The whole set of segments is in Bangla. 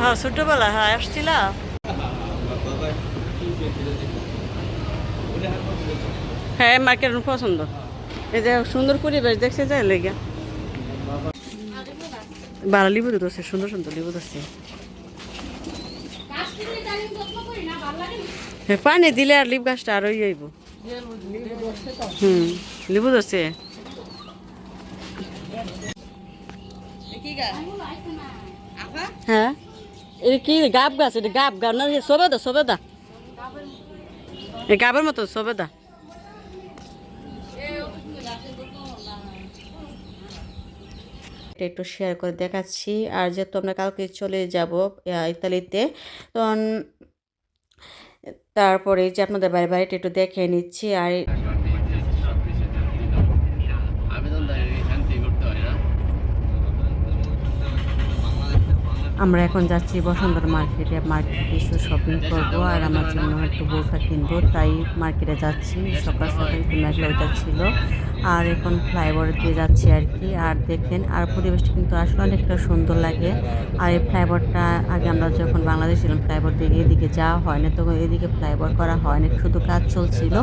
হ্যাঁ ছোটবেলা হ্যাঁ আসছিলা? হ্যাঁ মার্কেট পছন্দ। এই যে সুন্দর পরিবেশ দেখছে যায় লেগে। ভালো লিবু দিতেছে সুন্দর সুন্দর লিবু দিচ্ছে হ্যাঁ পানি দিলে আর লিপ গাছটা আরোই হইব। হুম লিবু ধরছে হ্যাঁ। এটা কি গাব গাছ? এটা গাব গাব না সবেদা সবেদা। এই গাবের মতো সবেদা। একটু শেয়ার করে দেখাচ্ছি। আর যেহেতু আমরা কালকে চলে যাব ইতালিতে তখন তারপরে যে আপনাদের বাড়ি বাড়িটা একটু দেখে নিচ্ছি। আর আমরা এখন যাচ্ছি বসন্তর মার্কেটে মার্কেটে কিছু শপিং করব আর আমার জন্য একটু বউটা কিনবো। তাই মার্কেটে যাচ্ছি, সকাল সকাল কিনা ছিল। আর এখন ফ্লাইওভার দিয়ে যাচ্ছি আর কি। আর দেখেন, আর পরিবেশটা কিন্তু আসলে অনেকটা সুন্দর লাগে। আর এই ফ্লাইওভারটা আগে আমরা যখন বাংলাদেশ ছিলাম, ফ্লাইওভার দিয়ে এদিকে যাওয়া হয় না। তখন এদিকে ফ্লাইওভার করা হয় না। শুধু কাজ চলছিল।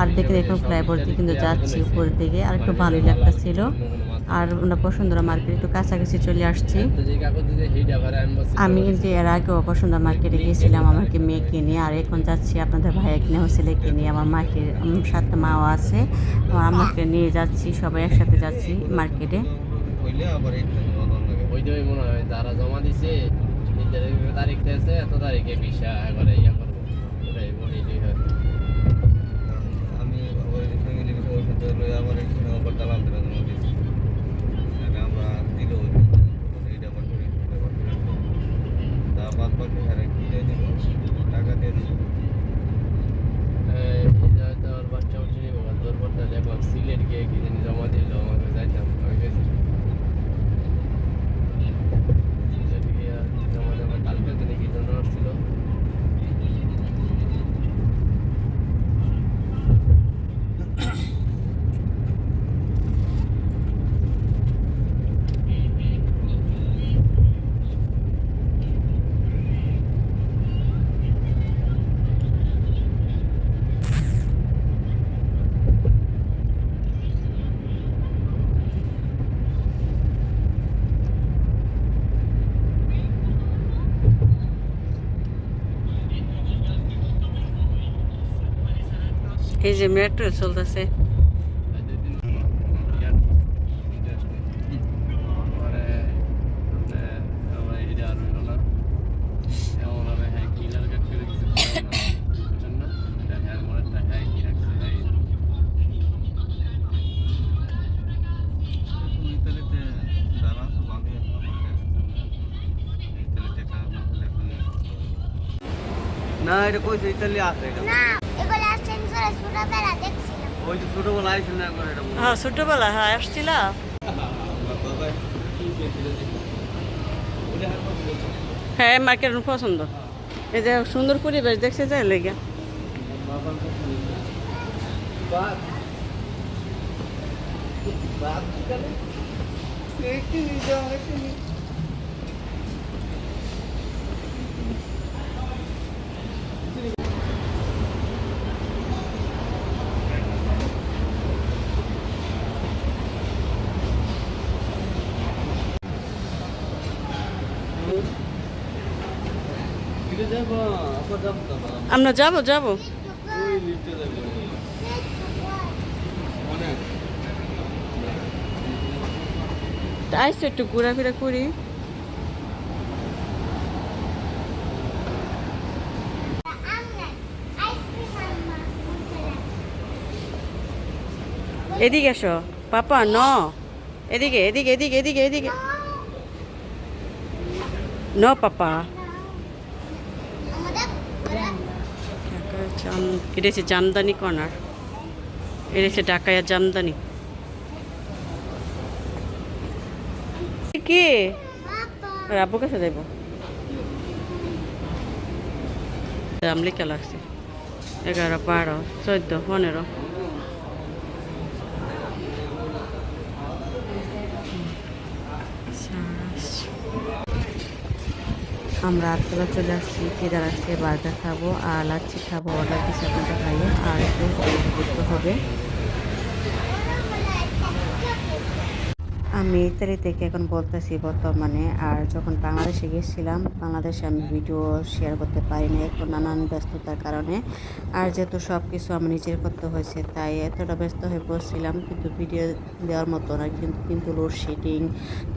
আর দেখে এখন ফ্লাইওভার দিয়ে কিন্তু যাচ্ছি উপরের দিকে। আর একটু ভালোই লাগতেছিল। আর আমরা বসুন্ধরা মার্কেট একটু কাছাকাছি চলে আসছি। আমি কিন্তু এর আগেও বসুন্ধরা মার্কেটে গিয়েছিলাম আমাকে মেয়েকে নিয়ে। আর এখন যাচ্ছি আপনাদের ভাইয়া কিনে ছেলেকে নিয়ে। আমার মাকে সাথে মাও আছে। আমার আমাকে নিয়ে যাচ্ছি সবাই একসাথে যাচ্ছি মার্কেটে মনে হয় যারা জমা দিছে তারিখ আছে এত তারিখে ভিসা করে ইয়া করব। ওটাই ওইটাই হয়। আমি আমার এখানে আবার দালাল দিলাম নোটিস আমরা দিল এইটা আবার করি আবার করি তা বাদ বাকি হারে কি দিয়ে দিব টাকা দিয়ে দিব এই যে হয়তো আমার বাচ্চা উঠে নিব তোর পরটা দেখলাম সিলেট গিয়ে কি জানি জমা দিল আমাকে যাইতাম আমি গেছি সিলেট গিয়ে জমা দেওয়া কালকে দিনে কি জন্য আসছিল এই যে মেট্রো চলতেছে না এটা কইছে ইতালি আছে এটা না এগুলো সেন্সর ছোটবেলা দেখছিলাম ওই ছোটবেলা আইছিল না একবার এটা হ্যাঁ ছোটবেলা হ্যাঁ আসছিলা? হ্যাঁ মার্কেট পছন্দ। এই যে সুন্দর পরিবেশ দেখছে যায় লেগে। যাব আবার যাব তো আমরা যাব যাব। আইসো একটু ঘোরাফেরা করি। এদিকে এসো। পাপা, ন। এদিকে এদিকে এদিকে এদিকে এদিকে। ন, পাপা। এটা জামদানি কর্নার। এটা হচ্ছে ডাকায়া জামদানি। কি? রাবু কাছে যাইব। আমলিকা লাগছে। এগারো, বারো, চোদ্দ, পনেরো। আমরা আটতলা চলে আসছি, কেদার আসছে বার্গার খাব, আর লাচ্ছি খাব, অর্ডার দিচ্ছি আপনাদের ভাইয়ে, আর একটু হবে। আমি ইতালি থেকে এখন বলতেছি বর্তমানে, আর যখন বাংলাদেশে গেছিলাম, বাংলাদেশে আমি ভিডিও শেয়ার করতে পারি না এখন নানান ব্যস্ততার কারণে। আর যেহেতু সব কিছু আমি নিজের করতে হয়েছে, তাই এতটা ব্যস্ত হয়ে পড়ছিলাম, কিন্তু ভিডিও দেওয়ার মতো না, কিন্তু কিন্তু লোডশেডিং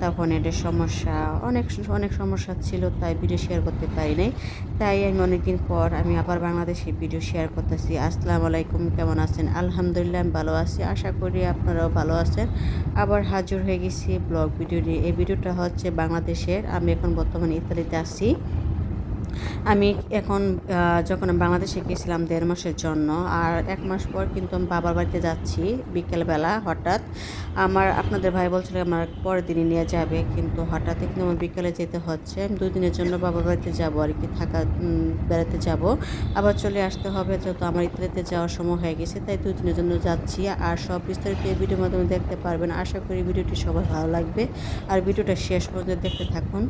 তখন এটার সমস্যা, অনেক অনেক সমস্যা ছিল, তাই ভিডিও শেয়ার করতে পারি নাই তাই আমি অনেকদিন পর আমি আবার বাংলাদেশে ভিডিও শেয়ার করতেছি। আসসালামু আলাইকুম, কেমন আছেন? আলহামদুলিল্লাহ, আমি ভালো আছি। আশা করি আপনারাও ভালো আছেন। আবার হাজির হয়ে গেছি ব্লগ ভিডিও নিয়ে এই ভিডিওটা হচ্ছে বাংলাদেশের আমি এখন বর্তমানে ইতালিতে আছি। আমি এখন যখন বাংলাদেশে গিয়েছিলাম দেড় মাসের জন্য, আর এক মাস পর কিন্তু আমি বাবার বাড়িতে যাচ্ছি বিকেলবেলা হঠাৎ। আমার, আপনাদের ভাই বলছিল আমার পরের দিনই নিয়ে যাবে, কিন্তু হঠাৎ কিন্তু আমার বিকেলে যেতে হচ্ছে। আমি দুই দিনের জন্য বাবার বাড়িতে যাব আর কি, থাকা বেড়াতে যাব। আবার চলে আসতে হবে, যেহেতু আমার ইতালিতে যাওয়ার সময় হয়ে গেছে, তাই দুই দিনের জন্য যাচ্ছি। আর সব বিস্তারিত এই ভিডিওর মাধ্যমে দেখতে পারবেন। আশা করি ভিডিওটি সবার ভালো লাগবে। আর ভিডিওটা শেষ পর্যন্ত দেখতে থাকুন।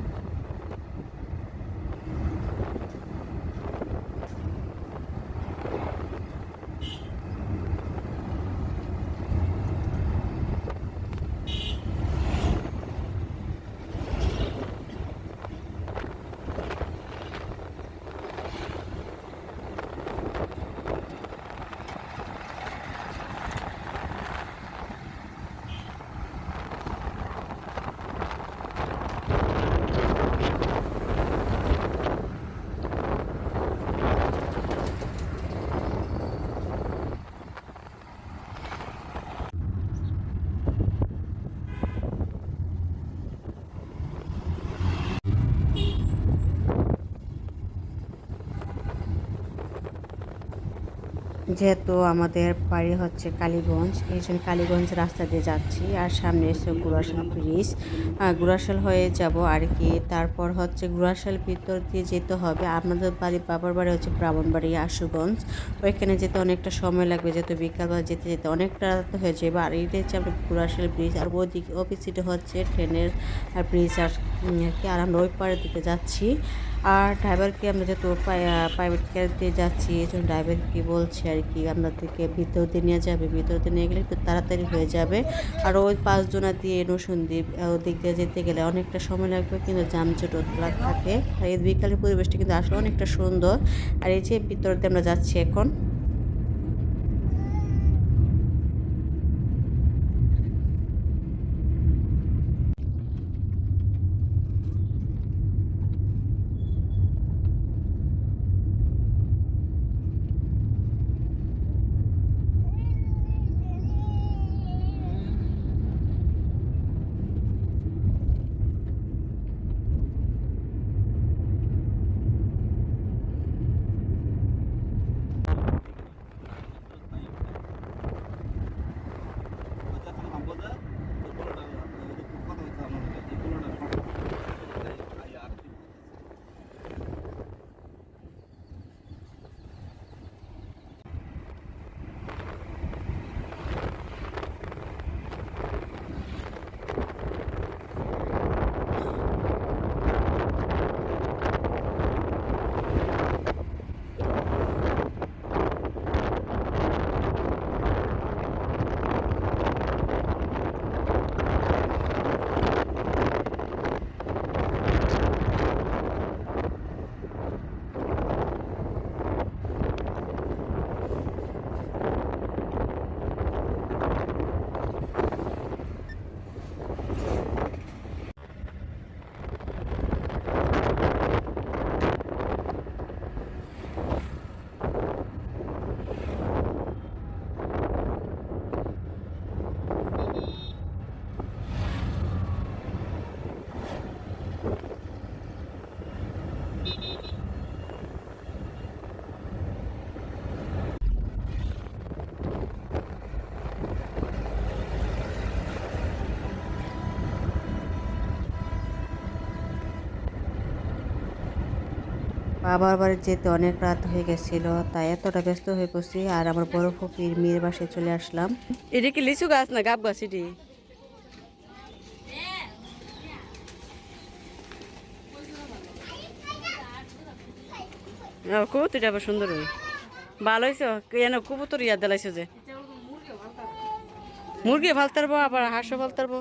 যেহেতু আমাদের বাড়ি হচ্ছে কালীগঞ্জ, এই জন্য কালীগঞ্জ রাস্তা দিয়ে যাচ্ছি। আর সামনে এসে গুড়াশাল ব্রিজ। গুড়াশাল হয়ে যাব আর কি। তারপর হচ্ছে গুড়াশাল ভিতর দিয়ে যেতে হবে। আপনাদের বাড়ি, বাবার বাড়ি হচ্ছে ব্রাহ্মণবাড়ি, আশুগঞ্জ। ওইখানে যেতে অনেকটা সময় লাগবে, যেহেতু বিকালবেলা যেতে যেতে অনেকটা রাত হয়ে যাবে। আর এটা হচ্ছে আমরা গুড়াশাল ব্রিজ, আর ওদিকে অপোজিটে হচ্ছে ট্রেনের ব্রিজ আর আর কি আর আমরা ওই পাড়ের দিকে যাচ্ছি। আর ড্রাইভারকে আমরা যেহেতু প্রাইভেট দিয়ে যাচ্ছি, এই জন্য ড্রাইভারকে বলছে আর কি আপনাদেরকে দিয়ে নিয়ে যাবে, ভিতর দিয়ে নিয়ে গেলে একটু তাড়াতাড়ি হয়ে যাবে। আর ওই পাঁচজনা দিয়ে নসুন্দীপ ওদিক দিয়ে যেতে গেলে অনেকটা সময় লাগবে, কিন্তু যানজট থাকে। আর এই বিকালের পরিবেশটা কিন্তু আসলে অনেকটা সুন্দর। আর এই যে ভিতর দিয়ে আমরা যাচ্ছি এখন বাবার বাড়ি যেতে অনেক রাত হয়ে গেছিল তাই এতটা ব্যস্ত হয়ে পড়ছি আর আমার বড় ফকির মেয়ের বাসায় চলে আসলাম। এটা কি লিচু গাছ না গাব গাছ এটি? কবুতরটা আবার সুন্দর। ওই ভালো হয়েছে? কেন কবুতর ইয়া দিলাইছো যে? মুরগি ফালতারবো আবার হাঁসও ফালতারবো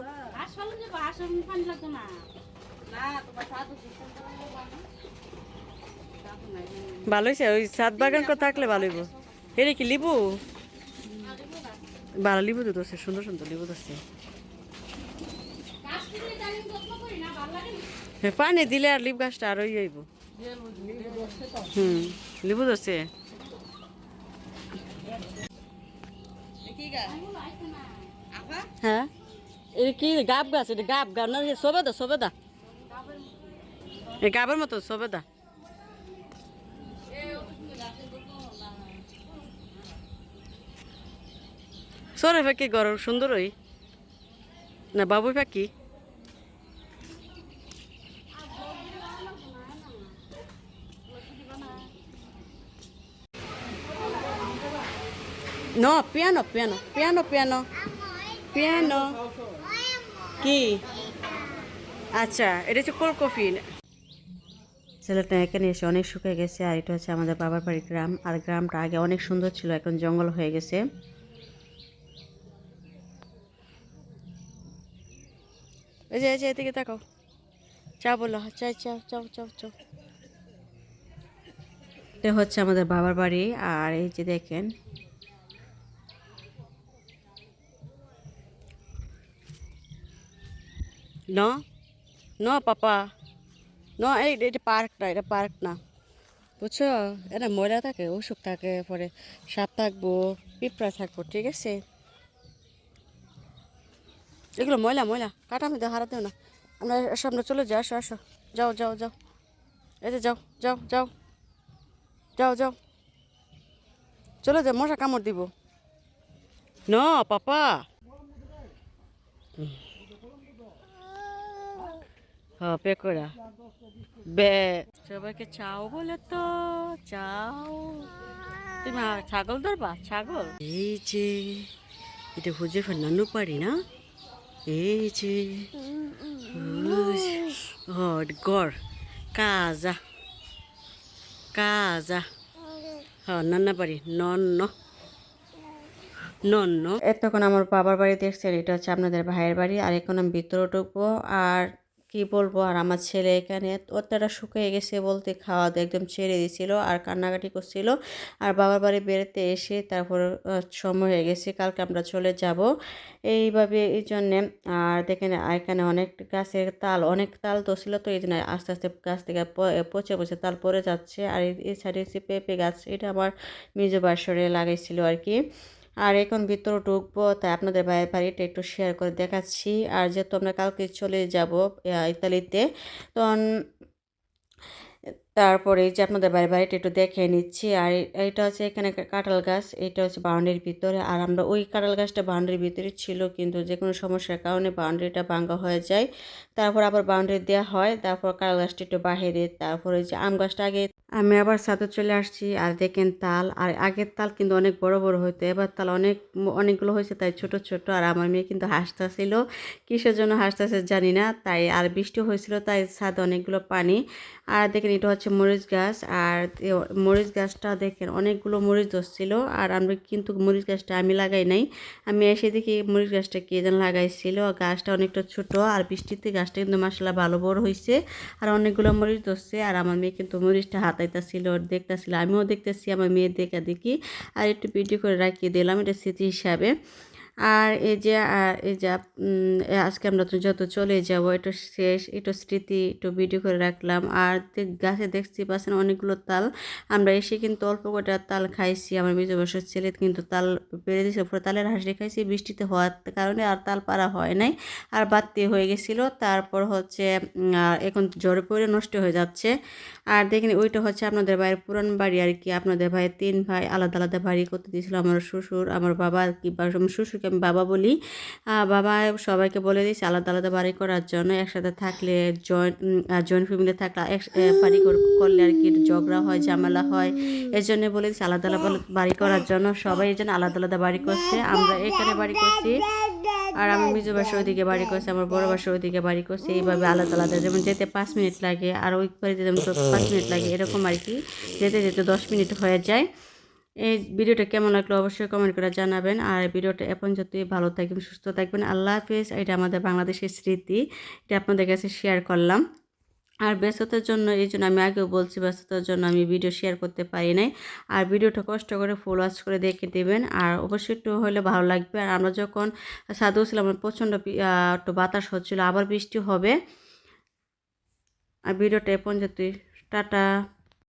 ভালো হয়েছে ওই সাত বাগান করে থাকলে ভালো হইব। এটা কি, লিবু? ভালো লিবু তো দোষে সুন্দর সুন্দর লিবু দোষে পানি দিলে আর লিব গাছটা আর ওই হইব। হুম, লিবু দোষে হ্যাঁ? এটা কি, গাব গাছ? এটা গাব গাব না, সবেদা সবেদা। এই গাবের মতো, সবেদা। সরে পাখি গরম সুন্দর ওই। না বাবু পাখি No, piano piano piano piano. Piano. কি? আচ্ছা এটা হচ্ছে কোল্ড কফি ছেলেটা এখানে এসে অনেক শুকিয়ে গেছে আর এটা হচ্ছে আমাদের বাবার বাড়ির গ্রাম। আর গ্রামটা আগে অনেক সুন্দর ছিল এখন জঙ্গল হয়ে গেছে। এই যে যে, এদিকে তাকাও। চা বলো চাই চাও চাও চাও চাও এটা হচ্ছে আমাদের বাবার বাড়ি, আর এই যে দেখেন। ন? ন, পাপা। ন, এই এটা পার্ক না এটা পার্ক না। বুঝছ? এটা ময়লা থাকে, অসুখ থাকে, পরে সাপ থাকব, পিঁপড়া থাকব, ঠিক আছে? এগুলো ময়লা ময়লা। কাটা আমি হারা দেও না। আমরা সামনে চলে যাই আসো আসো। যাও যাও যাও। এই যে যাও যাও যাও। যাও যাও। চলে যাও মশা কামড় দিব। ন পাপা। হ্যাঁ পেকোড়া বে সবাইকে চাও বলে তো চাও। তুমি ছাগল ধরবা? ছাগল? এই যে এটা খুঁজে ফেলানো পারি না? এই যে হট গড়, কাজা কাজা। হ্যাঁ নান্না পারি নন্ন। নন্ন। এতক্ষণ আমার বাবার বাড়ি দেখছেন এটা হচ্ছে আপনাদের ভাইয়ের বাড়ি, আর এখন আমি ভিতরে ঢুকবো, আর কি বলব আর আমার ছেলে এখানে অতটা শুকিয়ে গেছে বলতে খাওয়া দাওয়া একদম ছেড়ে দিয়েছিল আর কান্নাকাটি করছিল। আর বাবার বাড়ি বেরোতে এসে তারপর সময় হয়ে গেছে, কালকে আমরা চলে যাব। এইভাবে এই জন্যে, আর দেখেন এখানে অনেক গাছের তাল, অনেক তাল তো ছিল তো, এই জন্য আস্তে আস্তে গাছ থেকে পচে পচে তাল পড়ে যাচ্ছে। আর এই- সাইডে পেঁপে গাছ, এটা আমার মেজো বাসরে লাগাইছিল আর কি। আর এখন ভিতরে ঢুকবো, তাই আপনাদের ভাইয়ের বাড়িটা একটু শেয়ার করে দেখাচ্ছি। আর যেহেতু আমরা কালকে চলে যাব ইতালিতে, তখন তারপরে যে আপনাদের বাড়ি বাড়িটা একটু দেখে নিচ্ছি। আর এটা হচ্ছে এখানে কাঁঠাল গাছ এটা হচ্ছে বাউন্ডারির ভিতরে। আর আমরা ওই কাঁঠাল গাছটা বাউন্ডারির ভিতরে ছিল কিন্তু যে কোনো সমস্যার কারণে বাউন্ডারিটা ভাঙ্গা হয়ে যায়। তারপর আবার বাউন্ডারি দেওয়া হয়, তারপর কাঁঠাল গাছটা একটু বাহিরে, তারপরে যে আম গাছটা আগে আমি আবার সাথে চলে আসছি। আর দেখেন তাল, আর আগের তাল কিন্তু অনেক বড় বড় হইতো, এবার তাল অনেক, অনেকগুলো হয়েছে তাই ছোট ছোট। আর আমার মেয়ে কিন্তু হাসতেছিল, কিসের জন্য হাসতেছে জানি না, তাই আর বৃষ্টি হয়েছিল তাই ছাদে অনেকগুলো পানি আর দেখেন এটা হচ্ছে মরিচ গাছ, আর মরিচ গাছটা দেখেন অনেকগুলো মরিচ ধরছিল, আর আমরা কিন্তু মরিচ গাছটা আমি লাগাই নাই। আমি এসে দেখি মরিচ গাছটা কে যেন লাগাইছিল গাছটা অনেকটা ছোট, আর বৃষ্টিতে গাছটা কিন্তু মাসালা ভালো বড় হয়েছে আর অনেকগুলো মরিচ ধরছে, আর আমার মেয়ে কিন্তু মরিচটা হাতাইতেছিল, দেখতেছিল, আমিও দেখতেছি, আমার মেয়ে দেখা দেখি, আর একটু ভিডিও করে রাখিয়ে দিলাম, এটা স্মৃতি হিসাবে। আর এই যে এই যে আজকে আমরা তো যত চলে যাব একটু শেষ একটু স্মৃতি একটু ভিডিও করে রাখলাম। আর গাছে দেখছি পাচ্ছেন অনেকগুলো তাল। আমরা এসে কিন্তু অল্প কটা তাল খাইছি। আমার মেজো বয়সের ছেলে কিন্তু তাল পেরে দিয়েছে, পুরো তালের হাঁসি খাইছি। বৃষ্টিতে হওয়ার কারণে আর তাল পারা হয় নাই। আর বাড়তি হয়ে গেছিল। তারপর হচ্ছে এখন জ্বরে পড়ে নষ্ট হয়ে যাচ্ছে। আর দেখেন, ওইটা হচ্ছে আপনাদের ভাইয়ের পুরান বাড়ি আর কি। আপনাদের ভাইয়ের তিন ভাই আলাদা আলাদা বাড়ি করতে দিয়েছিল আমার শ্বশুর, আমার বাবা কি, বা আমার শ্বশুরকে আমি বাবা বলি। বাবা সবাইকে বলে দিয়েছে আলাদা আলাদা বাড়ি করার জন্য একসাথে থাকলে জয়েন্ট জয়েন্ট ফ্যামিলি থাকলে এক বাড়ি করলে আর কি ঝগড়া হয়, ঝামেলা হয়। এর জন্য বলে দিয়েছে আলাদা আলাদা বাড়ি করার জন্য সবাই এই জন্য আলাদা আলাদা বাড়ি করছে। আমরা এখানে বাড়ি করছি, আর আমি মিজু বাসা ওইদিকে বাড়ি করছি, আমার বড় বাসা ওইদিকে বাড়ি করছি। এইভাবে আলাদা আলাদা, যেমন যেতে পাঁচ মিনিট লাগে, আর ওই বাড়িতে যেমন পাঁচ মিনিট লাগে, এরকম আর কি। যেতে যেতে দশ মিনিট হয়ে যায়। এই ভিডিওটা কেমন লাগল অবশ্যই কমেন্ট করে জানাবেন। আর ভিডিওটা এখন যদি ভালো থাকবেন সুস্থ থাকবেন, আল্লাহ হাফিজ। এটা আমাদের বাংলাদেশের স্মৃতি। এটা আপনাদের কাছে শেয়ার করলাম। আর ব্যস্ততার জন্য, এই জন্য আমি আগেও বলছি, ব্যস্ততার জন্য আমি ভিডিও শেয়ার করতে পারি নাই। আর ভিডিওটা কষ্ট করে ফুল ওয়াচ করে দেখে দেবেন। আর অবশ্যই একটু হলে ভালো লাগবে। আর আমরা যখন সাধু ছিলাম প্রচণ্ড একটু বাতাস হচ্ছিল, আবার বৃষ্টি হবে। আর ভিডিওটা এ পর্যন্ত টাটা।